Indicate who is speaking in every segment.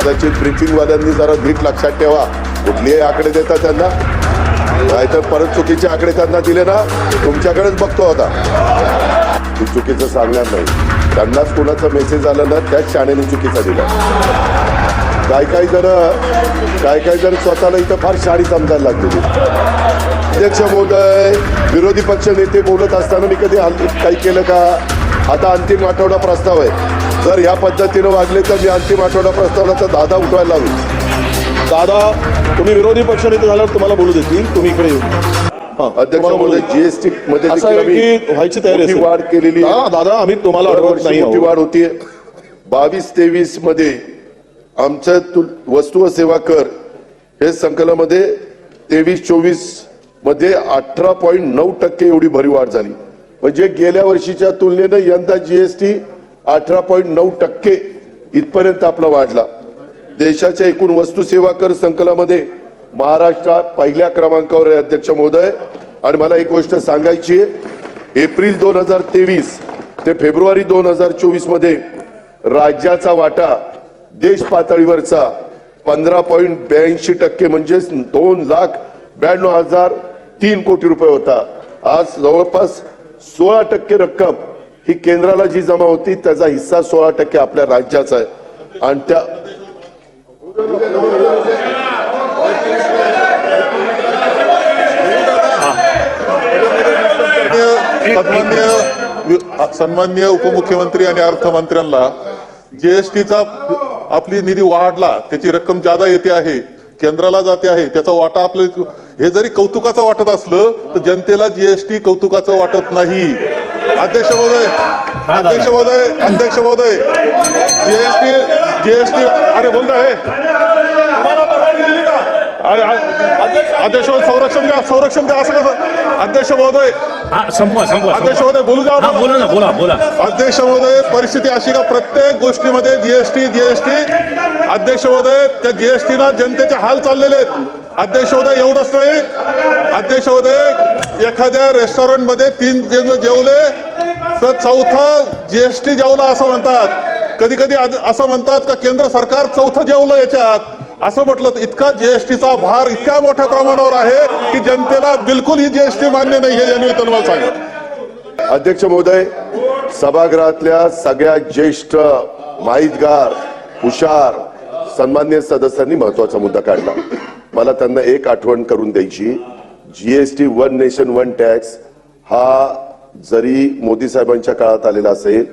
Speaker 1: कदाचित ब्रिफिंगवाल्यांनी जरा नीट लक्षात ठेवा. कुठलेही आकडे देता त्यांना. नाहीतर परत चुकीचे आकडे त्यांना दिले ना तुमच्याकडेच बघतो आता. तू चुकीचं सांगणार नाही. त्यांनाच कोणाचा मेसेज आला ना त्याच शाळेने चुकीचा दिला. काय काय जण काय काय जण स्वतःला इथं फार शाळी समजायला लागलेली. अध्यक्ष महोदय विरोधी पक्ष नेते बोलत असताना मी कधी काही केलं का? आता अंतिम आठवडा प्रस्ताव आहे. जर या पद्धतीनं वागले तर मी अंतिम आठवडा प्रस्तावाला तर दादा उठवायला लावेल
Speaker 2: दादा तुम्ही विरोधी पक्षनेते झाल्यावर तुम्हाला बोलू देतील तुम्ही इकडे येऊ हा,
Speaker 1: अध्यक्ष. जीएसटी मध्ये
Speaker 2: व्हायची तयारी.
Speaker 1: वाढ केलेली आहे.
Speaker 2: दादा आम्ही तुम्हाला अडवत नाही.
Speaker 1: वाढ होतीये बावीस तेवीसमध्ये आमचं वस्तू व सेवा कर हे संकलनामध्ये तेवीस चोवीसमध्ये अठरा पॉईंट नऊ टक्के एवढी भरीव वाढ झाली म्हणजे गेल्या वर्षीच्या तुलनेनं यंदा जीएसटी अठरा पॉईंट नऊ टक्के इथपर्यंत आपला वाढला. देशाच्या एकूण वस्तू सेवा कर संकलामध्ये महाराष्ट्रात पहिल्या क्रमांकावर आहे अध्यक्ष महोदय. आणि मला एक गोष्ट सांगायची आहे. एप्रिल दोन हजार तेवीस ते फेब्रुवारी दोन हजार चोवीसमध्ये राज्याचा वाटा देश पातळीवरचा पंधरा पॉईंट ब्याऐंशी टक्के म्हणजे दोन लाख ब्याण्णव हजार तीन कोटी रुपये होता. आज जवळपास सोळा टक्के रक्कम ही केंद्राला जी जमा होती त्याचा हिस्सा सोळा टक्के आपल्या राज्याचा आहे. आणि त्या
Speaker 3: सन्मान्य सन्मान्य उपमुख्यमंत्री आणि अर्थमंत्र्यांना जीएसटीचा आपली निधी वाढला त्याची रक्कम जादा येते आहे केंद्राला जाते आहे त्याचा वाटा आपले हे जरी कौतुकाचं वाटत असलं तर जनतेला जीएसटी कौतुकाचं वाटत नाही. अध्यक्ष महोदय अध्यक्ष महोदय अध्यक्ष महोदय. जीएसटी जीएसटी अरे बोल ना हे. अरे, अरे, अध्यक्ष संरक्षण द्या संरक्षण द्या असं कसं? अध्यक्ष महोदय. अध्यक्ष. महोदय बोलू द्या आम्हाला.
Speaker 4: बोला ना बोला बोला.
Speaker 3: अध्यक्ष महोदय परिस्थिती अशी का प्रत्येक गोष्टीमध्ये जीएसटी जीएसटी अध्यक्ष महोदय त्या जीएसटीना जनतेचे हाल चाललेले आहेत. अध्यक्ष महोदय एवढंच नाही. अध्यक्ष महोदय एखाद्या रेस्टॉरंटमध्ये तीन जण जेवले तर चौथा जीएसटी जेवला असं म्हणतात. कधी कधी असं म्हणतात का केंद्र सरकार चौथं जेवलं याच्यात. असं म्हटलं तर इतका जीएसटीचा भार इतक्या मोठ्या प्रमाणावर आहे की जनतेला बिलकुल ही जीएसटी मान्य नाही हे यांनी तुम्हाला सांगितलं
Speaker 1: अध्यक्ष महोदय सभागृहातल्या सगळ्या ज्येष्ठ माहितगार हुशार सन्मान्य सदस्यांनी महत्त्वाचा मुद्दा काढला. मला त्यांना एक आठवण करून द्यायची. GST one nation one tax हा जरी मोदी साहेबांच्या काळात आलेला असेल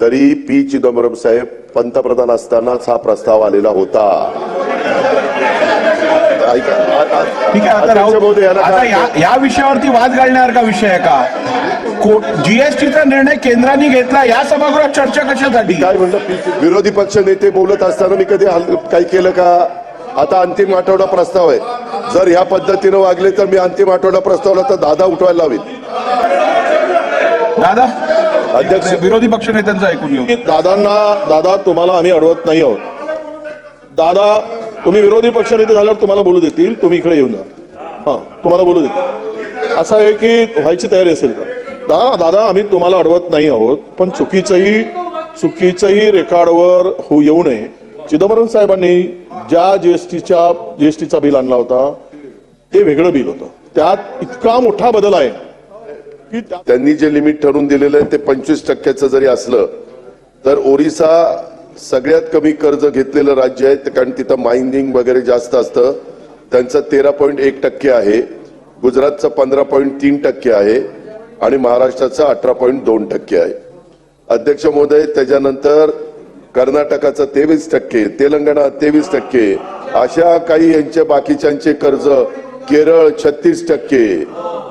Speaker 1: तरी पी चिदंबरम साहेब पंतप्रधान असतानाच हा प्रस्ताव आलेला होता.
Speaker 5: या विषयावरती वाद घालण्यासारखा विषय आहे का? जीएसटीचा निर्णय केंद्राने घेतला या सभागृहात चर्चा कशासाठी?
Speaker 1: काय म्हणलं विरोधी पक्ष नेते बोलत असताना मी कधी काही केलं का? आता अंतिम आठवडा प्रस्ताव आहे. जर ह्या पद्धतीनं वागले तर मी अंतिम आठवडा प्रस्तावला तर दादा उठवायला लावेल
Speaker 5: दादा
Speaker 1: अध्यक्ष
Speaker 5: विरोधी पक्ष नेत्यांचं ऐकून घेऊ.
Speaker 2: दादांना दादा तुम्हाला आम्ही अडवत नाही आहोत. दादा तुम्ही विरोधी पक्षनेते झाल्यावर तुम्हाला बोलू देतील. तुम्ही इकडे येऊ ना हा तुम्हाला बोलू देतील. असं आहे की व्हायची तयारी असेल का? दादा दादा आम्ही तुम्हाला अडवत नाही आहोत पण चुकीचंही चुकीचंही रेकॉर्डवर होऊ येऊ नये. चिदंबरम साहेबांनी ज्या जीएसटीच्या जीएसटीचा बिल आणला होता ते वेगळं बिल होतं. त्यात इतका मोठा बदल आहे की
Speaker 1: त्यांनी जे लिमिट ठरवून दिलेलं आहे ते पंचवीस टक्क्याचं जरी असलं तर ओरिसा सगळ्यात कमी कर्ज घेतलेलं राज्य आहे कारण तिथं माइनिंग वगैरे जास्त असतं. त्यांचं तेरा पॉईंट एक टक्के आहे गुजरातचं पंधरा पॉईंट तीन टक्के आहे आणि महाराष्ट्राचं अठरा पॉईंट दोन टक्के आहे. अध्यक्ष महोदय त्याच्यानंतर कर्नाटकाचं तेवीस टक्के तेलंगणा तेवीस टक्के अशा काही यांच्या बाकीच्यांचे कर्ज केरळ छत्तीस टक्के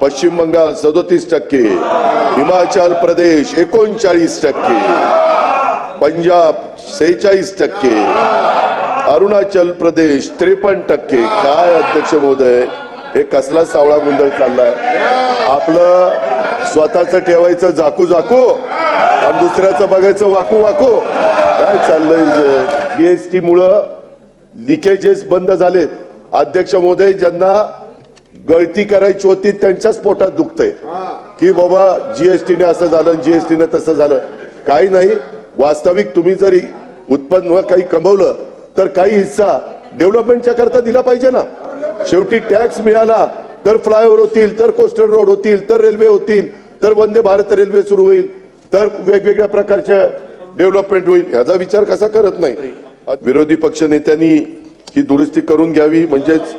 Speaker 1: पश्चिम बंगाल सदोतीस टक्के हिमाचल प्रदेश एकोणचाळीस टक्के पंजाब सेहेचाळीस टक्के अरुणाचल प्रदेश त्रेपन्न टक्के. काय अध्यक्ष महोदय हे कसला सावळा गोंधळ चाललाय? आपलं स्वतःच ठेवायचं झाकू झाकू? आणि दुसऱ्याचं बघायचं वाकू वाकू. काय चाललंय जीएसटी मुळे लिकेजेस बंद झालेत. अध्यक्ष मोदय ज्यांना गळती करायची होती त्यांच्याच पोटात दुखतंय. की बाबा जीएसटीने असं झालं जीएसटीने तसं झालं. काही नाही. वास्तविक तुम्ही जरी उत्पन्न काही कमवलं तर काही हिस्सा डेव्हलपमेंटच्या करता दिला पाहिजे ना. शेवटी टॅक्स मिळाला तर फ्लायओव्हर होतील तर कोस्टल रोड होतील तर रेल्वे होतील तर वंदे भारत रेल्वे सुरू होईल. तर वेगवेगळ्या प्रकारच्या डेव्हलपमेंट होईल याचा विचार कसा करत नाही. विरोधी पक्ष नेत्यांनी ही दुरुस्ती करून घ्यावी म्हणजेच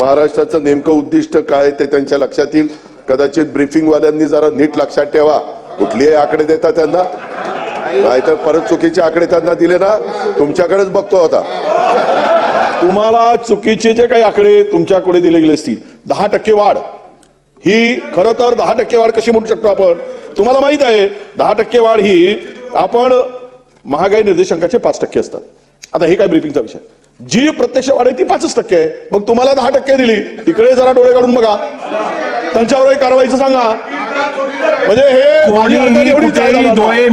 Speaker 1: महाराष्ट्राचं नेमकं उद्दिष्ट काय ते त्यांच्या लक्षात येईल. कदाचित ब्रिफिंग वाल्यांनी जरा नीट लक्षात ठेवा. कुठलेही आकडे देता त्यांना. नाहीतर परत चुकीचे आकडे त्यांना दिले ना तुमच्याकडेच बघतो आता.
Speaker 2: तुम्हाला चुकीचे जे काही आकडे तुमच्याकडे दिले गेले असतील दहा टक्के वाढ. ही खरं तर दहा टक्के वाढ कशी म्हणू शकतो आपण? तुम्हाला माहीत आहे दहा टक्के वाढ ही आपण महागाई निर्देशांकाचे पाच टक्के असतात. आता हे काय ब्रीफिंगचा विषय? जी प्रत्यक्ष वाढ आहे ती पाचच टक्के आहे. मग तुम्हाला दहा टक्के दिली तिकडे जरा डोळे काढून बघा. त्यांच्यावर कारवाईचं सांगा. म्हणजे हे.
Speaker 5: डोळे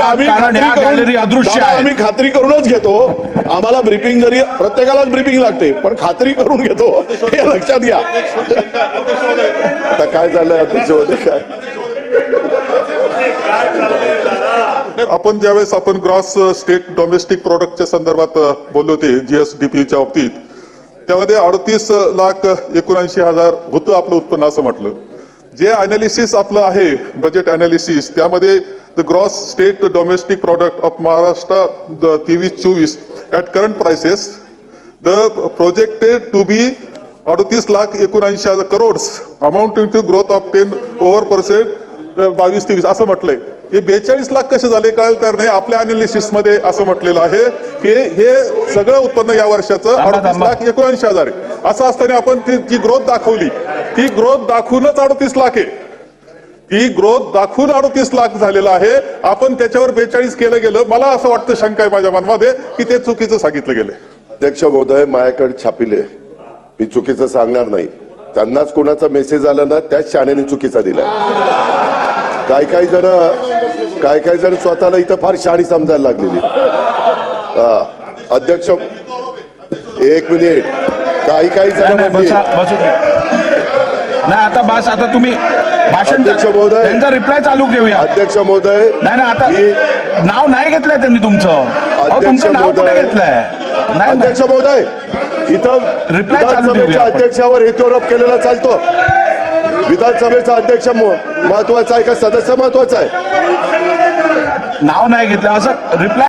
Speaker 2: आम्ही खात्री करून-
Speaker 5: गॅलरी अदृश्य
Speaker 2: दादा,
Speaker 5: आहेत.
Speaker 2: आम्ही खात्री करूनच घेतो. आम्हाला ब्रीफिंग जरी प्रत्येकालाच ब्रीफिंग लागते पण खात्री करून घेतो. हे लक्षात घ्या.
Speaker 1: आता काय झालं अध्यक्षमध्ये काय?
Speaker 3: आपण ज्यावेळेस आपण ग्रॉस स्टेट डोमेस्टिक प्रोडक्टच्या संदर्भात बोललो होते जीएसडीपीच्या बाबतीत त्यामध्ये अडतीस लाख एकोणऐंशी हजार होतं आपलं उत्पन्न असं म्हटलं. जे अनालिसिस आपलं आहे बजेट अनालिसिस त्यामध्ये the gross state domestic product of Maharashtra तेवीस चोवीस at current prices the projected to be अडतीस लाख एकोणऐंशी हजार crores amounting to growth of ten over percent बावीस तेवीस असं म्हटलंय. हे बेचाळीस लाख कसे झाले कळायला तर नाही आपल्या अनालिसिसमध्ये असं म्हटलेलं आहे. की हे सगळं उत्पन्न या वर्षाचं अडतीस. लाख एकोणऐंशी हजार आहे. असं असताना आपण ती जी ग्रोथ दाखवली ती ग्रोथ दाखवूनच अडतीस लाख आहे. ती ग्रोथ दाखवून अडतीस लाख झालेलं आहे. आपण त्याच्यावर बेचाळीस केलं गेलं. मला असं वाटतं शंका आहे माझ्या मनामध्ये की ते चुकीचं सांगितलं गेलं
Speaker 1: अध्यक्ष महोदय माझ्याकडे छापिले मी चुकीचं सांगणार नाही. त्यांनाच कोणाचा मेसेज आला ना त्याच शाळेने चुकीचा दिला काय काय जण काय काय जण स्वतःला इथं फार शाणी समजायला लागलेली हा अध्यक्ष एक मिनिट काही काही
Speaker 5: नाही,
Speaker 1: जण
Speaker 5: नाही. नाही आता बस आता तुम्ही भाषण
Speaker 1: अध्यक्ष महोदय.
Speaker 5: त्यांचा रिप्लाय चालू घेऊया
Speaker 1: अध्यक्ष महोदय
Speaker 5: नाही ना आता नाव नाही घेतलंय त्यांनी तुमचं
Speaker 1: अध्यक्ष महोदय.
Speaker 5: घेतलंय नाही.
Speaker 1: अध्यक्ष महोदय इथं
Speaker 5: देऊया
Speaker 1: विधानसभेच्या. अध्यक्षावर हेतुरोप केलेला चालतो विधानसभेचा अध्यक्ष महत्त्वाचा आहे का सदस्य महत्त्वाचा आहे?
Speaker 5: नाव नाही घेतलं असं रिप्लाय